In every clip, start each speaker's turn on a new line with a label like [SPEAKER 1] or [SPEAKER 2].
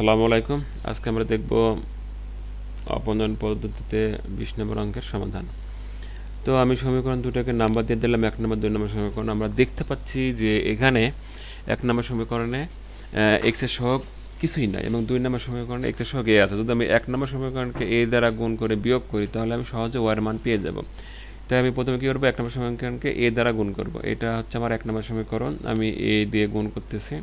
[SPEAKER 1] আসসালামু আলাইকুম। আজকে আমরা দেখব অপনয়ন পদ্ধতিতে বিশ নম্বর অঙ্কের সমাধান। তো আমি সমীকরণ দুটাকে নাম্বার দিয়ে দিলাম, এক নম্বর, দুই নম্বর সমীকরণ। আমরা দেখতে পাচ্ছি যে এখানে এক নম্বর সমীকরণে এক্সের সহগ কিছুই নাই এবং দুই নম্বর সমীকরণে এক্সের সহগ এ আছে। যদি আমি এক নম্বর সমীকরণকে এ দ্বারা গুণ করে বিয়োগ করি, তাহলে আমি সহজে ওয়ার মান পেয়ে যাব। তাই আমি প্রথমে কী করব? এক নম্বর সমীকরণকে এ দ্বারা গুণ করব। এটা হচ্ছে আমার এক নম্বর সমীকরণ। আমি এ দিয়ে গুণ করতেছি।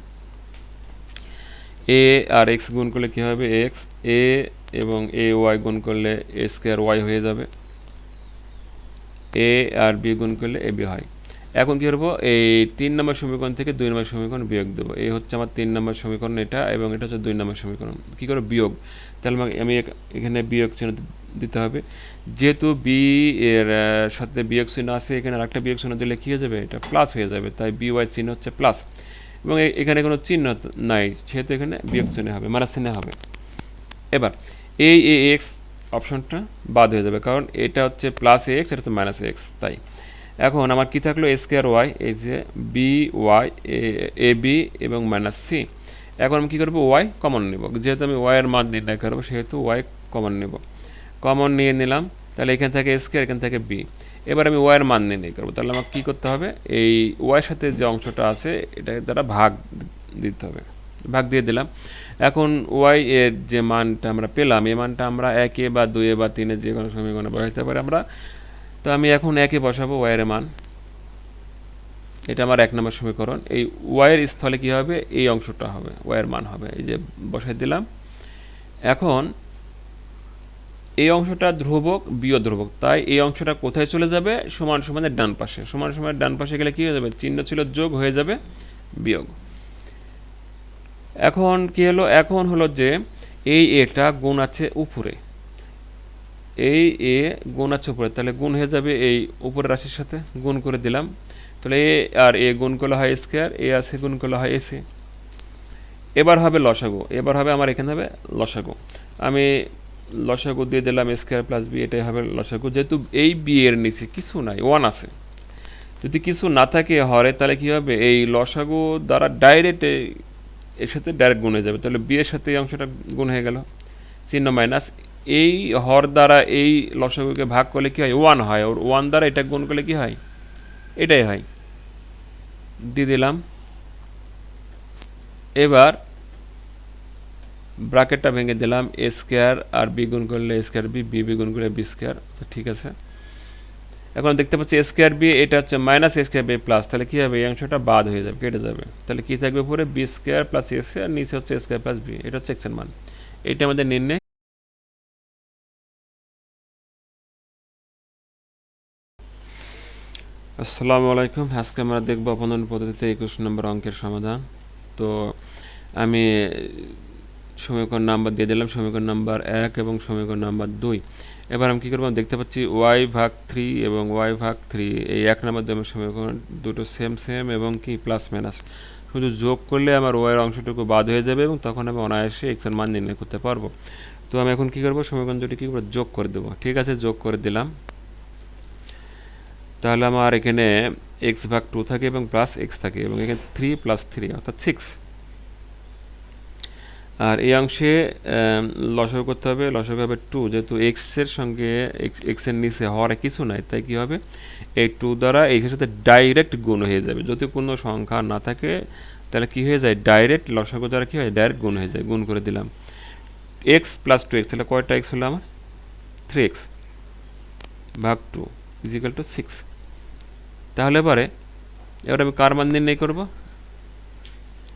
[SPEAKER 1] এ আর এক্স গুণ করলে কী হবে? এক্স এ এবং এ ওয়াই গুণ করলে এ স্কোয়ার ওয়াই হয়ে যাবে। এ আর বি গুণ করলে এ বি হয়। এখন কী করব? এই তিন নম্বর সমীকরণ থেকে দুই নম্বর সমীকরণ বিয়োগ দেবো। এই হচ্ছে আমার তিন নম্বর সমীকরণ এটা এবং এটা হচ্ছে দুই নম্বর সমীকরণ। কী করে বিয়োগ। তাহলে আমাকে, আমি এখ- এখানে বিয়োগ চিহ্ন দিতে হবে। যেহেতু বি এর, সাথে বিয়োগ চিহ্ন আছে, এখানে আরেকটা বিয়োগ চিহ্ন দিলে কী হয়ে যাবে? এটা প্লাস হয়ে যাবে। তাই বি ওয়াই চিহ্ন হচ্ছে প্লাস এবং এখানে কোনো চিহ্ন নাই, সেহেতু এখানে বিয়োগ চিহ্ন হবে, মাইনাস চিহ্ন হবে। এবার, এই এ এক্স অপশনটা বাদ হয়ে যাবে, কারণ এটা হচ্ছে প্লাস এ এক্স, এটা হচ্ছে মাইনাস এক্স, তাই। এখন আমার কি থাকল? স্কোয়ার ওয়াই এই যে বি ওয়াই এ বি এবং মাইনাস সি এখন আমি কী করব? ওয়াই কমন নেব। যেহেতু আমি ওয়াই এর মান নির্ণয় করব, সেহেতু ওয়াই কমন নেব। কমন নিয়ে নিলাম, তাহলে এখান থেকে স্কোয়ার এখান থেকে বি এবার আমি ওয়াইয়ের মান নির্ণয় করব। তাহলে আমাকে কী করতে হবে? এই ওয়াইয়ের সাথে যে অংশটা আছে এটা দ্বারা ভাগ দিতে হবে। ভাগ দিয়ে দিলাম। এখন ওয়াই এর যে মানটা আমরা পেলাম, এই মানটা আমরা একে বা দুয়ে বা তিনে যে কোনো সমীকরণে বসাতে পারি আমরা। তো আমি এখন একে বসাবো ওয়াইয়ের মান। এটা আমার এক নম্বর সমীকরণ। এই ওয়াইয়ের স্থলে কি হবে? এই অংশটা হবে ওয়াইয়ের মান হবে। এই যে বসাই দিলাম। এখন এই অংশটা ধ্রুবক বিয় ধ্রুবক। তাই এই অংশটা কোথায় চলে যাবে? সমান সমানের ডান পাশে। সমান সমানের ডান পাশে গেলে কি হয়ে যাবে? চিহ্ন ছিল যোগ, হয়ে যাবে বিয়োগ। এখন কি হলো? এখন হলো যে এই এটা গুণ আছে উপরে। এই এ গুণ আছে উপরে। তাহলে গুণ হয়ে যাবে এই উপরের রাশির সাথে। গুণ করে দিলাম। তাহলে এ আর এ গুণ করলে হয় স্কোয়ার, এ আছে গুণ করলে হয় এসি এবার হবে লসাগু। এবার হবে আমার এখানে হবে লসাগু। আমি লসাগু দিয়ে দিলাম স্কোয়ার প্লাস বি এটাই হবে লসাগু। যেহেতু এই বি এর নিচে কিছু নাই ওয়ান আছে। যদি কিছু না থাকে হরে, তাহলে কি হবে? এই লসাগু দ্বারা ডাইরেক্ট এর সাথে ডাইরেক্ট গুণ হয়ে যাবে। তাহলে বি এর সাথে এই অংশটা গুণ হয়ে গেল। চিহ্ন মাইনাস এই হর দ্বারা এই লসাগুকে ভাগ করলে কি হয়? ওয়ান হয়। ওর ওয়ান দ্বারা এটা গুণ করলে কি হয়? এটাই হয়। দিয়ে দিলাম। এবার ব্রাকেটটা ভেঙে দিলাম এ স্কোয়ার আর বি গুণ করলে এ স্কোয়ার বি বি গুণ করলে বি স্কোয়ার তো ঠিক আছে। এখন দেখতে পাচ্ছি এ স্কোয়ার বি এটা হচ্ছে minus A square B plus তাহলে কী হবে? এই অংশটা বাদ হয়ে যাবে, কেটে যাবে। তাহলে কী থাকবে উপরে? B square plus A square নিচে হচ্ছে এ স্কোয়ার প্লাস বি এটা হচ্ছে এক্সের মান। এটা আমাদের নির্ণয় আসসালামু আলাইকুম, আজকে আমরা দেখব অপনয়ন পদ্ধতিতে একুশ নম্বর অঙ্কের সমাধান। তো আমি সমীকরণ নাম্বার দিয়ে দিলাম, সমীকরণ নাম্বার এক এবং সমীকরণ নাম্বার দুই। এবার আমি কী করব? দেখতে পাচ্ছি ওয়াই ভাগ থ্রি এবং ওয়াই ভাগ থ্রি, এই এক নম্বর দুই সমীকরণ দুটো সেম সেম এবং কি প্লাস মাইনাস শুধু যোগ করলে আমার ওয়াইয়ের অংশটুকু বাদ হয়ে যাবে এবং তখন আমি অনায়াসে এক্সের মান নির্ণয় করতে পারব। তো আমি এখন কী করব? সমীকরণ দুটি কী করব? যোগ করে দেবো। ঠিক আছে, যোগ করে দিলাম। তাহলে আমার এখানে এক্স ভাগ টু থাকে এবং প্লাস এক্স থাকে এবং এখানে থ্রি প্লাস থ্রি অর্থাৎ সিক্স আর এই অংশে লসক করতে হবে। লসক হবে টু যেহেতু এক্সের সঙ্গে এক্স এক্সের নিচে হওয়ার কিছু নাই, তাই কি হবে? এই টু দ্বারা এক্সের সাথে ডাইরেক্ট গুণ হয়ে যাবে। যদি কোনো সংখ্যা না থাকে, তাহলে কি হয়ে যায়? ডাইরেক্ট লসক দ্বারা কি হয়? ডাইরেক্ট গুণ হয়ে যায়। গুণ করে দিলাম। এক্স প্লাস টু এক্স তাহলে কয়টা এক্স হলো আমার? থ্রি এক্স ভাগ two is equal to six তাহলে পরে এবার আমি কার মান নির্ণয় করব?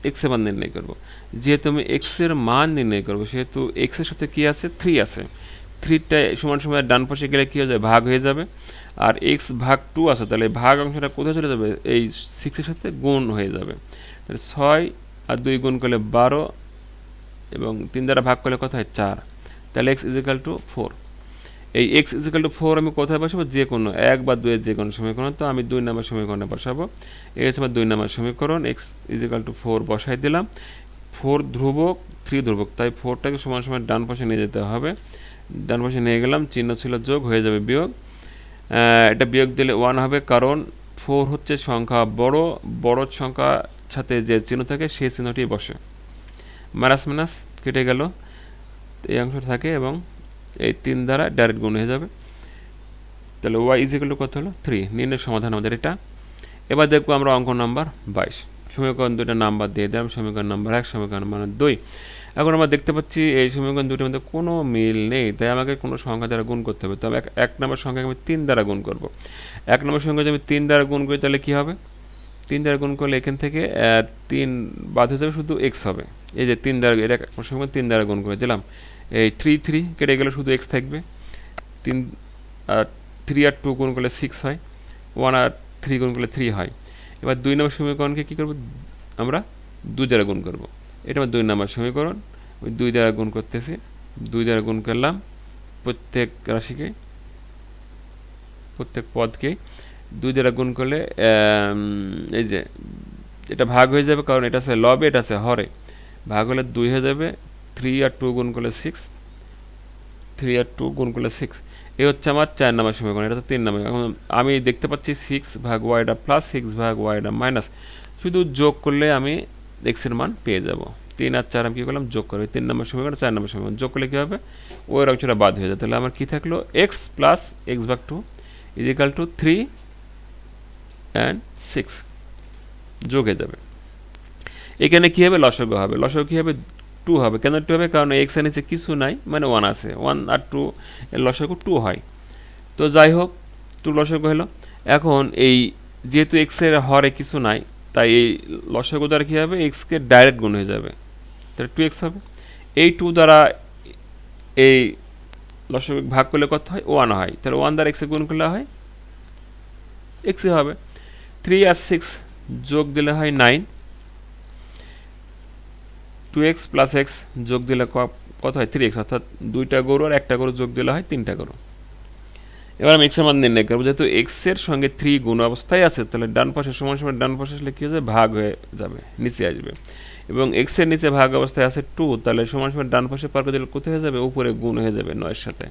[SPEAKER 1] এক্সের মান নির্ণয় করব। যেহেতু আমি এক্সের মান নির্ণয় করব, সেহেতু এক্সের সাথে কি আছে? থ্রি আছে। থ্রিটা সমান সময় ডান পাশে গেলে কী হয়ে যাবে? ভাগ হয়ে যাবে। আর এক্স ভাগ টু আছে, তাহলে ভাগ অংশটা কোথায় চলে যাবে? এই সিক্সের সাথে গুণ হয়ে যাবে। তাহলে ছয় আর দুই গুণ করলে বারো এবং তিন দ্বারা ভাগ করলে কত হয়? চার। তাহলে X is equal to four এই X is equal to four আমি কোথায় বসাবো? যে কোনো এক বা দুয়ের যে কোনো সমীকরণ। তো আমি দুই নম্বর সমীকরণে বসাবো। এই হচ্ছে আমার দুই নম্বর সমীকরণ। এক্স ইজিক্যাল টু ফোর বসাই দিলাম। ফোর ধ্রুবক থ্রি ধ্রুবক। তাই ফোরটাকে সমান সময় ডান পাশে নিয়ে যেতে হবে। ডান পাশে নিয়ে গেলাম, চিহ্ন ছিল যোগ, হয়ে যাবে বিয়োগ। এটা বিয়োগ দিলে ওয়ান হবে কারণ ফোর হচ্ছে সংখ্যা বড় বড় সংখ্যার সাথে যে চিহ্ন থাকে সেই চিহ্নটি বসে। মাইনাস মাইনাস কেটে গেল। এই অংশ থাকে এবং এই তিন দ্বারা ডাইরেক্ট গুণ হয়ে যাবে। তাহলে ওয়াই ইজ ইকুয়াল কত হলো? থ্রি নির্ণয় সমাধান আমাদের এটা। এবার দেখব আমরা অঙ্ক নাম্বার বাইশ। সমীকরণ দুটো নাম্বার দিয়ে দিলাম, সমীকরণ নাম্বার এক, সমীকরণ মানে দুই। এখন আমরা দেখতে পাচ্ছি এই সমীকরণ দুটোর মধ্যে কোনো মিল নেই, তাই আমাকে কোনো সংখ্যা দ্বারা গুণ করতে হবে। তবে এক- নম্বর সংখ্যাকে আমি তিন দ্বারা গুণ করব। এক নম্বর সংখ্যা যদি আমি তিন দ্বারা গুণ করি, তাহলে কী হবে? তিন দ্বারা গুণ করলে এখান থেকে তিন বাদ হয়ে যাবে, শুধু এক্স হবে। এই যে তিন দ্বারা, এটা এক তিন দ্বারা গুণ করে দিলাম। এই থ্রি থ্রি কেটে গেলে শুধু এক্স থাকবে। তিন, আর থ্রি আর টু গুণ করলে সিক্স হয়। ওয়ান আর থ্রি গুণ করলে থ্রি হয়। এবার দুই নম্বর সমীকরণকে কী করব? আমরা দুই দ্বারা গুণ করব। এটা আমার দুই নম্বর সমীকরণ। ওই দুই দ্বারা গুণ করতেছি। দুই দ্বারা গুণ করলাম। প্রত্যেক রাশিকে, প্রত্যেক পদকে দুই দ্বারা গুণ করলে এই যে, এটা ভাগ হয়ে যাবে কারণ এটা আছে লবে, এটা আছে হরে। ভাগ হলে দুই হয়ে যাবে। থ্রি আর টু গুণ করলে সিক্স থ্রি আর টু গুণ করলে সিক্স এই হচ্ছে আমার চার নাম্বার সমীকরণ, এটা তো তিন নাম্বার, এখন আমি দেখতে পাচ্ছি সিক্স ভাগ ওয়াইটা প্লাস সিক্স ভাগ ওয়াইটা মাইনাস শুধু যোগ করলে আমি এক্সের মান পেয়ে যাব। তিন আর চার আমি কী করলাম? যোগ করে, তিন নম্বর সমীকরণ, চার নম্বর সমীকরণ, যোগ করলে কী হবে? ওর অংশটা বাদ হয়ে যায়, তাহলে আমার কী থাকল? এক্স প্লাস এক্স ভাগ two is equal to three and six যোগ হয়ে যাবে। এখানে কী হবে? লসগো হবে, লসগো কী হবে? টু হবে। কেন টু হবে? কারণ এক্সের নিচে কিছু নাই মানে ওয়ান আছে। ওয়ান আর টু এর লসগো টু হয়। তো যাই হোক টু লসগো হলো। এখন এই যেহেতু এক্সের হরে কিছু নাই, তাই এই লসগো দ্বারা কী হবে? এক্সকে ডাইরেক্ট গুণ হয়ে যাবে। তাহলে টু এক্স হবে। এই টু দ্বারা এই লসগো ভাগ করলে কত হয়? ওয়ান হয়। তাহলে ওয়ান দ্বারা এক্সে গুণ করলে হয়? এক্সে হবে। থ্রি আর সিক্স যোগ দিলে হয় nine two X plus X যোগ দিলে কত হয়? থ্রি এক্স অর্থাৎ দুইটা গরু আর একটা গরু যোগ দিলে হয় তিনটা গরু। এবার আমি এক্সের মান নির্ণয় করব। যেহেতু এক্সের সঙ্গে থ্রি গুণ অবস্থায় আছে, তাহলে ডান পাশে সমান সমান ডান পাশে আসলে কী হয়ে ভাগ হয়ে যাবে, নিচে আসবে। এবং এক্সের নিচে ভাগ অবস্থায় আছে টু তাহলে সমান সমান ডান পাশে পার করে দিলে কোথায় হয়ে যাবে? উপরে গুণ হয়ে যাবে নয়ের সাথে।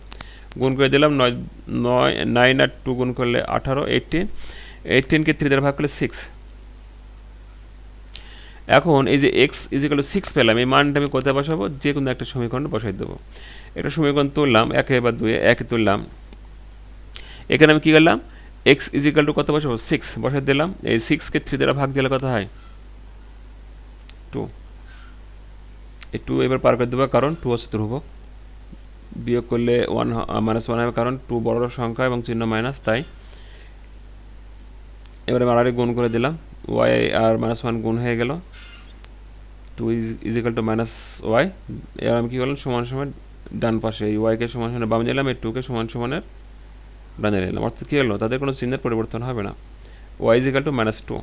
[SPEAKER 1] গুণ করে দিলাম নয় নয় নাইন আর টু গুণ করলে আঠারো এইটিন এইটিনকে থ্রি দ্বারা ভাগ করলে সিক্স এখন এই যে এক্স ইজিক্যাল সিক্স পেলাম, এই মানটা আমি কোথায় বসাবো? যে কোনো একটা সমীকরণে বসাই দেবো। একটা সমীকরণ তুললাম, একে বা দুয়ে একে তুললাম। এখানে আমি কী করলাম? এক্স ইজিক্যাল টু কত বসাবো? সিক্স বসাই দিলাম। এই সিক্সকে থ্রি দ্বারা ভাগ দিলে কত হয়? টু এই টু এবার পার করে দেবো, কারণ টু হচ্ছে ধ্রুবক। বিয়োগ করলে ওয়ান মাইনাস ওয়ান হবে, কারণ টু বড় সংখ্যা এবং চিহ্ন মাইনাস তাই। এবারে আড়াই গুণ করে দিলাম। ওয়াই আর মাইনাস ওয়ান গুণ হয়ে গেল। Two is is equal to minus Y এবার আমি কী করলাম? সমান সমান ডান পাশে, এই ওয়াইকে সমান সমান বামে নিলাম এই টুকে সমান সমানের ডানে নিলাম অর্থাৎ কী হলো? তাদের কোনো চিহ্নের পরিবর্তন হবে না। Y is equal to minus two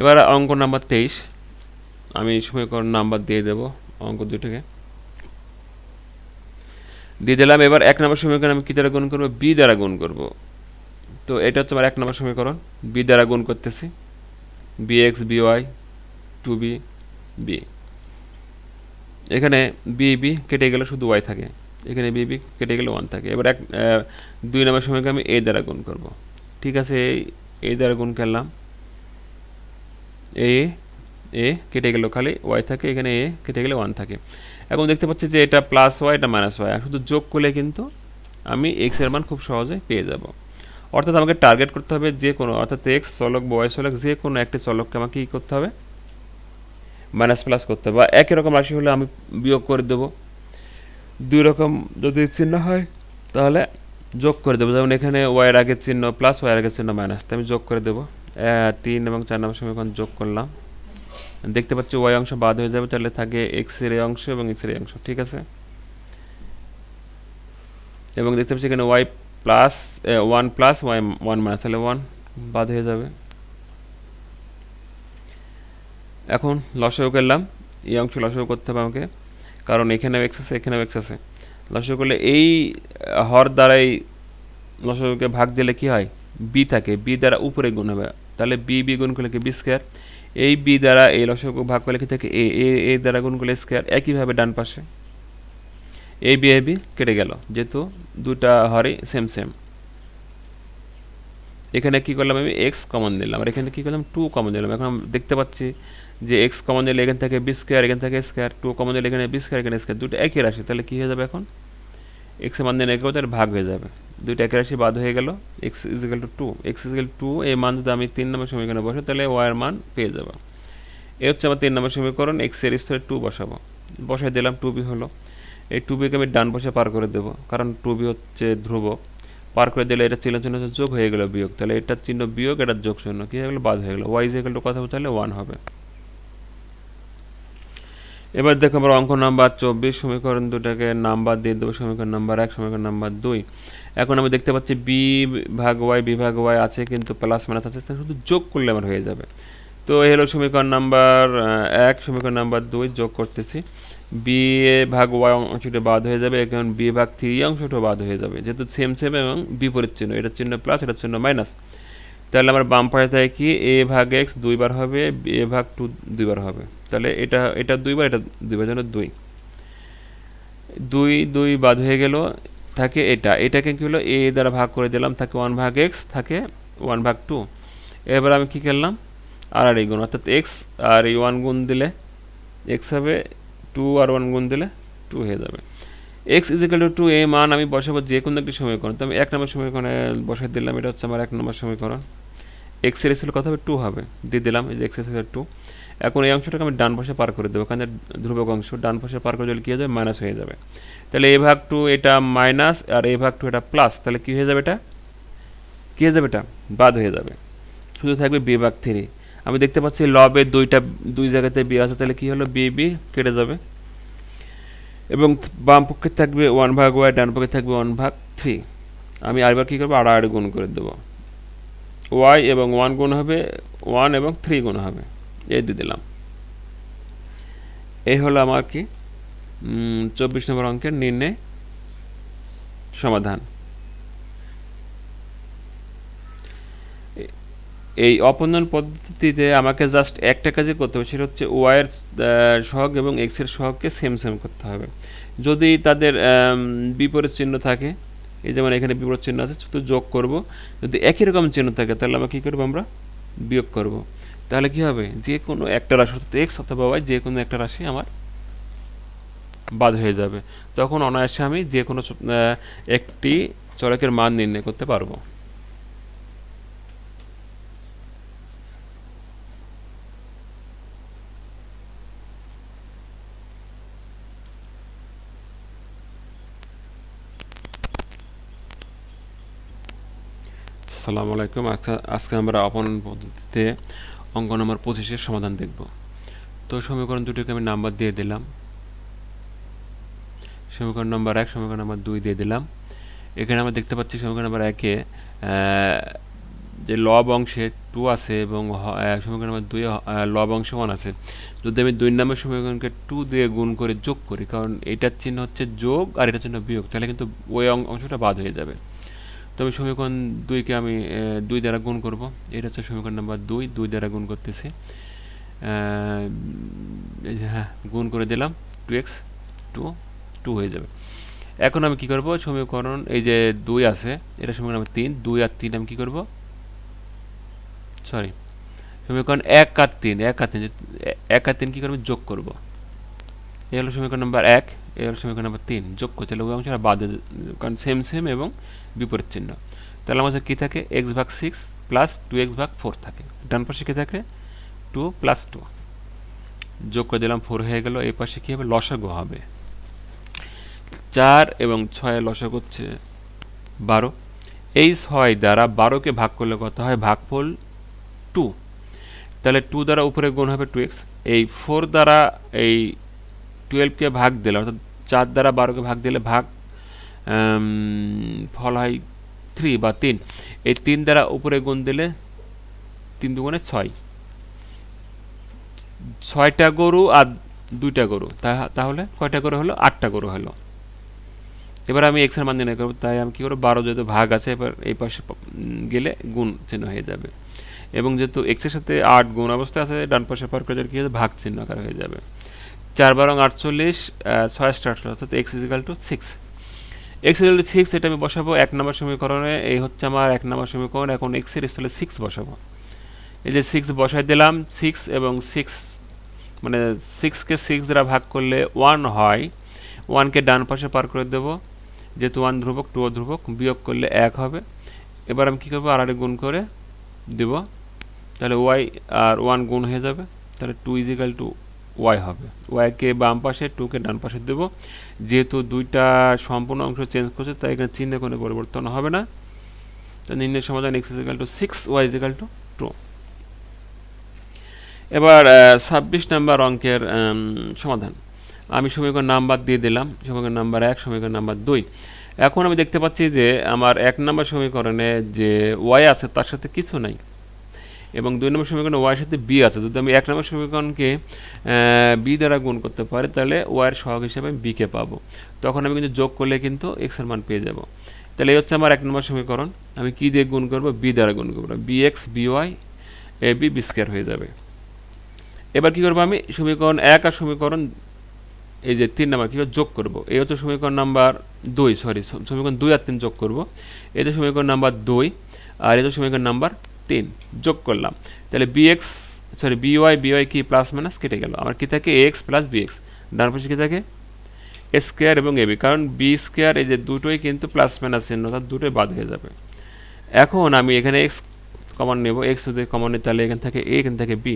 [SPEAKER 1] এবার অঙ্ক নাম্বার তেইশ। আমি সমীকরণ নাম্বার দিয়ে দেব, অঙ্ক দুটোকে দিয়ে দিলাম, এবার এক নম্বর সমীকরণ আমি কী দ্বারা গুণ করব? বি দ্বারা গুণ করব। তো এটা হচ্ছে আমার এক নম্বর সমীকরণ। বি দ্বারা গুণ করতেছি। B X B Y two B B এখানে বি বি কেটে গেলে শুধু ওয়াই থাকে। এখানে বি বি কেটে গেলে ওয়ান থাকে। এবার এক দুই নম্বর সমীকরণ আমি এ দ্বারা গুণ করব। ঠিক আছে, এই দ্বারা গুণ করলাম। এ এ কেটে গেল খালি ওয়াই থাকে, এখানে এ কেটে গেলে ওয়ান থাকে। এখন দেখতে পাচ্ছি যে এটা প্লাস ওয়াই এটা মাইনাস ওয়াই শুধু যোগ করলে কিন্তু আমি এক্সের মান খুব সহজে পেয়ে যাব। অর্থাৎ আমাকে টার্গেট করতে হবে যে কোনো, অর্থাৎ এক্স চলক বা ওয়াই চলক, যে কোনো একটি চলককে আমাকে কী করতে হবে? মাইনাস প্লাস করতে হবে। বা একই রকম রাশি হলে আমি বিয়োগ করে দেবো। দুই রকম যদি চিহ্ন হয়, তাহলে যোগ করে দেবো। যেমন এখানে ওয়াইয়ের আগের চিহ্ন প্লাস ওয়াইয়ের আগের চিহ্ন মাইনাস আমি যোগ করে দেবো। তিন এবং চার নম্বর সমীকরণ যোগ করলাম। দেখতে পাচ্ছি ওয়াই অংশ বাদ হয়ে যাবে, তাহলে থাকে এক্সের এই অংশ এবং এক্সের এই অংশ, ঠিক আছে? এবং দেখতে পাচ্ছি এখানে Y plus one plus Y one minus তাহলে ওয়ান বাদ হয়ে যাবে। এখন লসাগু করলাম এই অংশ লসাগু করতে হবে আমাকে কারণ এখানেও এক্স আছে এখানেও এক্স আছে। লসাগু করলে এই হর দ্বারাই লসাগুকে ভাগ দিলে কি হয়? বি থাকে বি দ্বারা উপরে গুণ হবে। তাহলে বি বি গুণ করলে কি? বি স্কোয়ার এই বি দ্বারা এই লসাগু ভাগ করলে কি থাকে? এ এ দ্বারা গুণ করলে স্কোয়ার একইভাবে ডান পাশে। এই বি এ বি কেটে গেল। যেহেতু দুটা হরই সেম সেম এখানে কি করলাম আমি? এক্স কমন দিলাম আর এখানে কি করলাম? টু কমন দিলাম এখন দেখতে পাচ্ছি যে এক্স কমন নিলে এখান থেকে বি স্কোয়ার এখান থেকে স্কোয়ার টু কমন নিলে এখানে বি স্কোয়ার এখানে স্কোয়ার দুটো একই রাশি। তাহলে কী হয়ে যাবে এখন? এক্সের মান দিন একে তাহলে ভাগ হয়ে যাবে। দুইটা একই রাশি বাদ হয়ে গেল। X equal to two x equal to এই মান যদি আমি তিন নম্বর সমীকরণে বসে তাহলে ওয়াইয়ের মান পেয়ে যাব। এ হচ্ছে আমার তিন নম্বর সমীকরণ। এক্সের স্তরে টু বসাবো। বসাই দিলাম টু বি হলো। এই টু বিকে আমি ডান পাশে পার করে দেবো। কারণ টু বি হচ্ছে ধ্রুব। পার করে দিলে এটা চিহ্ন চিহ্ন যোগ হয়ে গেল বিয়োগ। তাহলে এটার চিহ্ন বিয়োগ এটার যোগ শূন্য। কী হয়ে গেলো? বাদ হয়ে গেলো। ওয়াই ইজিক্যাল টু কথা তাহলে ওয়ান হবে। এবার দেখো আমরা অঙ্ক নাম্বার চব্বিশ সমীকরণ দুটাকে নাম্বার দিয়ে দেবো। সমীকরণ নাম্বার এক, সমীকরণ নাম্বার দুই। এখন আমি দেখতে পাচ্ছি বি ভাগ ওয়াই বি ভাগ ওয়াই আছে, কিন্তু প্লাস মাইনাস আছে শুধু যোগ করলে আমার হয়ে যাবে। তো এই হলো সমীকরণ নাম্বার এক, সমীকরণ নাম্বার দুই যোগ করতেছি। বি এ ভাগ ওয়াই অংশটা বাদ হয়ে যাবে, এখন বি ভাগ থ্রি অংশটা বাদ হয়ে যাবে। যেহেতু সেম সেম এবং বিপরীত চিহ্ন এটার চিহ্ন প্লাস এটার চিহ্ন মাইনাস তাহলে আমার বাম পাশে থাকে কি? এ ভাগ এক্স দুইবার হবে এ ভাগ টু দুইবার হবে। তাহলে এটা এটা দুইবার এটা দুইবার জন্য দুই। দুই দুই বাদ হয়ে গেল, থাকে এটা। এটাকে কি হলো? এ দ্বারা ভাগ করে দিলাম, থাকে ওয়ান ভাগ এক্স থাকে ওয়ান ভাগ টু এবার আমি কি করলাম? আর আর এই গুণ, অর্থাৎ এক্স আর এই ওয়ান গুণ দিলে এক্স হবে টু আর ওয়ান গুণ দিলে টু হয়ে যাবে। X is equal to two two মান আমি বসাবো যে কোনো একটি সমীকরণ। তো আমি এক নম্বর সমীকরণে বসাই দিলাম, এটা হচ্ছে আমার এক নম্বর সমীকরণ। এক্সের এসের কথা হবে? টু হবে। দিয়ে দিলাম, এই যে এক্সের টু এখন এই অংশটাকে আমি ডান পাশে পার করে দেবো ওখানে ধ্রুবক অংশ। ডান পাশে পার করে দিলে কী হয়ে যাবে? মাইনাস হয়ে যাবে। তাহলে এ ভাগ টু এটা মাইনাস আর এ ভাগ টু এটা প্লাস তাহলে কী হয়ে যাবে এটা? কী হয়ে যাবে এটা? বাদ হয়ে যাবে। শুধু থাকবে বি ভাগ থ্রি আমি দেখতে পাচ্ছি লবে দুইটা, দুই জায়গাতে বি আছে, তাহলে কী হলো? বি বি কেটে যাবে। এবং বাম পক্ষে থাকবে ওয়ান ভাগ ওয়াই ডান পক্ষে থাকবে ওয়ান ভাগ থ্রি আমি আরেকবার কী করব? আড়াআড়ি গুণ করে দেবো। ওয়াই এবং ওয়ান গুণ হবে ওয়ান এবং থ্রি গুণ হবে। এই দিয়ে দিলাম। এই হলো আমার কি? চব্বিশ নম্বর অঙ্কের নির্ণয় সমাধান। এই অপনয়ন পদ্ধতিতে আমাকে জাস্ট একটা কাজই করতে হবে, সেটা হচ্ছে ওয়াইয়ের সহগ এবং এক্সের সহগকে সেম সেম করতে হবে। যদি তাদের বিপরীত চিহ্ন থাকে, এই যেমন এখানে বিপরীত চিহ্ন আছে শুধু যোগ করব। যদি একই রকম চিহ্ন থাকে, তাহলে আমরা কী করব আমরা? বিয়োগ করব। তাহলে কি হবে? যে কোনো একটা রাশি অর্থাৎ এক্স অথবা ওয়াই যে কোনো একটা রাশি আমার বাদ হয়ে যাবে। তখন অনায়াসে আমি যে কোনো একটি চলকের মান নির্ণয় করতে পারব। আসসালামু আলাইকুম। আজকে আমরা অপনয়ন পদ্ধতিতে অঙ্ক নম্বর পঁচিশের সমাধান দেখব। তো সমীকরণ দুটিকে আমি নাম্বার দিয়ে দিলাম। সমীকরণ নাম্বার এক, সমীকরণ নাম্বার দুই দিয়ে দিলাম। এখানে আমরা দেখতে পাচ্ছি সমীকরণ নাম্বার একে যে লব অংশে টু আছে এবং সমীকরণ নাম্বার দুই লব অংশে ওয়ান আছে। যদি আমি দুই নম্বর সমীকরণকে টু দিয়ে গুণ করে যোগ করি, কারণ এটার চিহ্ন হচ্ছে যোগ আর এটার চিহ্ন বিয়োগ, তাহলে কিন্তু ওই অংশটা বাদ হয়ে যাবে। তো আমি সমীকরণ দুইকে আমি দুই দ্বারা গুণ করব। এটা হচ্ছে সমীকরণ নাম্বার দুই দুই দ্বারা গুণ করতেছি। হ্যাঁ গুণ করে দিলাম। টু এক্স টু টু হয়ে যাবে। এখন আমি কি করব? সমীকরণ, এই যে দুই আছে, এটা সমীকরণ নাম্বার তিন, দুই আর তিন আমি কি করব? সরি সমীকরণ এক আর তিন, এক আর তিন এক আর তিন কী করব? যোগ করব। এই হলো সমীকরণ নাম্বার এক, এই হলো সমীকরণ নাম্বার তিন। যোগ হলে ওই অংশটা বাদ কারণ সেম সেম এবং বিপরীত চিহ্ন। তাহলে আমাদের কী থাকে? এক্স ভাগ সিক্স প্লাস টু এক্স ভাগ ফোর থাকে। ডান পাশে কী থাকে? টু প্লাস টু যোগ করে দিলাম ফোর হয়ে গেল, এই পাশে কী হবে? লসাগু হবে। চার এবং ছয় লসাগু হচ্ছে বারো। এই ছয় দ্বারা বারোকে ভাগ করলে কত হয়? ভাগফল টু তাহলে টু দ্বারা উপরে গুণ হবে টু এক্স এই ফোর দ্বারা এই টুয়েলভকে ভাগ দিলে, অর্থাৎ চার দ্বারা বারোকে ভাগ দিলে ভাগ ফল হয় থ্রি বা তিন। এই তিন দ্বারা উপরে গুণ দিলে তিন দুগুণে ছয়। ছয়টা গরু আর দুইটা গরু। তাহলে কয়টা গরু হলো? আটটা গরু হলো। এবার আমি এক্সের মান নির্ণয় করব, তাই আমি কী করব? বারো যেহেতু ভাগ আছে, এবার এই পাশে গেলে গুণ চিহ্ন হয়ে যাবে। এবং যেহেতু এক্সের সাথে আট গুণ অবস্থা আছে, ডান পাশে পার করে কী? হবে ভাগ চিহ্ন আকার হয়ে যাবে। চার বারং আটচল্লিশ ছয় স্টার্ট অর্থাৎ X is equal to six X is equal to six এটা আমি বসাবো এক নম্বর সমীকরণে, এই হচ্ছে আমার এক নম্বর সমীকরণ, এখন এক্সের স্থলে সিক্স বসাবো। এই যে সিক্স বসাই দিলাম সিক্স এবং সিক্স মানে সিক্সকে সিক্স দ্বারা ভাগ করলে ওয়ান হয় ওয়ানকে ডান পাশে পার করে দেবো, যেহেতু ওয়ান ধ্রুবক টু ধ্রুবক, বিয়োগ করলে এক হবে। এবার আমি কী করব আর গুণ করে দেব, তাহলে ওয়াই আর ওয়ান গুণ হয়ে যাবে, তাহলে টু ইজিক্যাল টু ওয়াই হবে। ওয়াইকে বাম পাশে টুকে ডান পাশে দেবো। যেহেতু দুইটা সম্পূর্ণ অংশ চেঞ্জ করছে, তাই এখানে চিহ্নে কোনো পরিবর্তন হবে না। তো নির্ণয় সমাধান X is equal to six Y is equal to two এবার ছাব্বিশ নাম্বার অঙ্কের সমাধান। আমি সমীকরণ নাম্বার দিয়ে দিলাম, সমীকরণ নাম্বার এক, সমীকরণ নাম্বার দুই। এখন আমি দেখতে পাচ্ছি যে আমার এক নম্বর সমীকরণে যে ওয়াই আছে, তার সাথে কিছু নাই। এবং দুই নম্বর সমীকরণে ওয়াইয়ের সাথে বি আছে। যদি আমি এক নম্বর সমীকরণকে বি দ্বারা গুণ করতে পারি, তাহলে ওয়াইয়ের সহগ হিসাবে আমি বিকে পাবো। তখন আমি কিন্তু যোগ করলে কিন্তু এক্সের মান পেয়ে যাব। তাহলে এই হচ্ছে আমার এক নম্বর সমীকরণ। আমি কি দিয়ে গুণ করব? বি দ্বারা গুণ করব। B X B Y A B B square হয়ে যাবে। এবার কি করব আমি? সমীকরণ এক আর সমীকরণ, এই যে তিন নাম্বার কীভাবে যোগ করব? এই হচ্ছে সমীকরণ নাম্বার দুই সরি সমীকরণ দুই আর তিন যোগ করব। এই যে সমীকরণ নাম্বার দুই, আর এই যে সমীকরণ নাম্বার তিন, যোগ করলাম। তাহলে B X sorry B Y B Y কি প্লাস মাইনাস কেটে গেল। আমার কি থাকে? এক্স প্লাস বি এক্স ডান পাশে কি থাকে? এ স্কোয়ার এবং এবি কারণ বি স্কোয়ার এই যে দুটোই কিন্তু প্লাস মাইনাস চিহ্ন অর্থাৎ দুটোই বাদ হয়ে যাবে। এখন আমি এখানে এক্স কমন নেব। এক্স যদি কমন নিই, তাহলে এখান থেকে এ এখান থেকে বি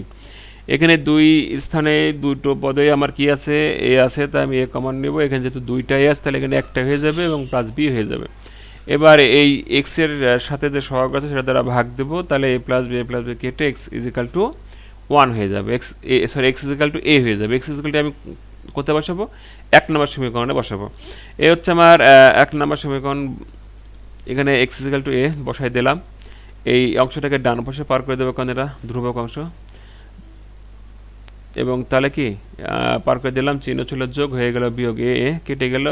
[SPEAKER 1] এখানে দুই স্থানে দুটো পদে আমার কি আছে? এ আছে, তাই আমি এ কমন নেব। এখানে যেহেতু দুইটাই আছে, তাহলে এখানে একটা হয়ে যাবে এবং প্লাস বি হয়ে যাবে। এবার এই এক্সের সাথে যে সহগ আছে সেটা দ্বারা ভাগ দেবো, তাহলে A plus B A plus B কেটে X is equal to one হয়ে যাবে। X A sorry X is equal to A হয়ে যাবে। এক্স ইজিক্যাল টু আমি কোথায় বসাবো? এক নম্বর সমীকরণে বসাবো। এ হচ্ছে আমার এক নম্বর সমীকরণ। এখানে এক্স ইজিক্যাল টু এ বসাই দিলাম। এই অংশটাকে ডান পাশে পার করে দেবো, কারণ এটা ধ্রুবক অংশ। এবং তাহলে কি? পার করে দিলাম, চিহ্ন ছিল যোগ হয়ে গেল বিয়োগ এ এ কেটে গেল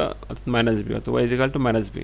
[SPEAKER 1] মাইনাস বি অথবা is equal to minus B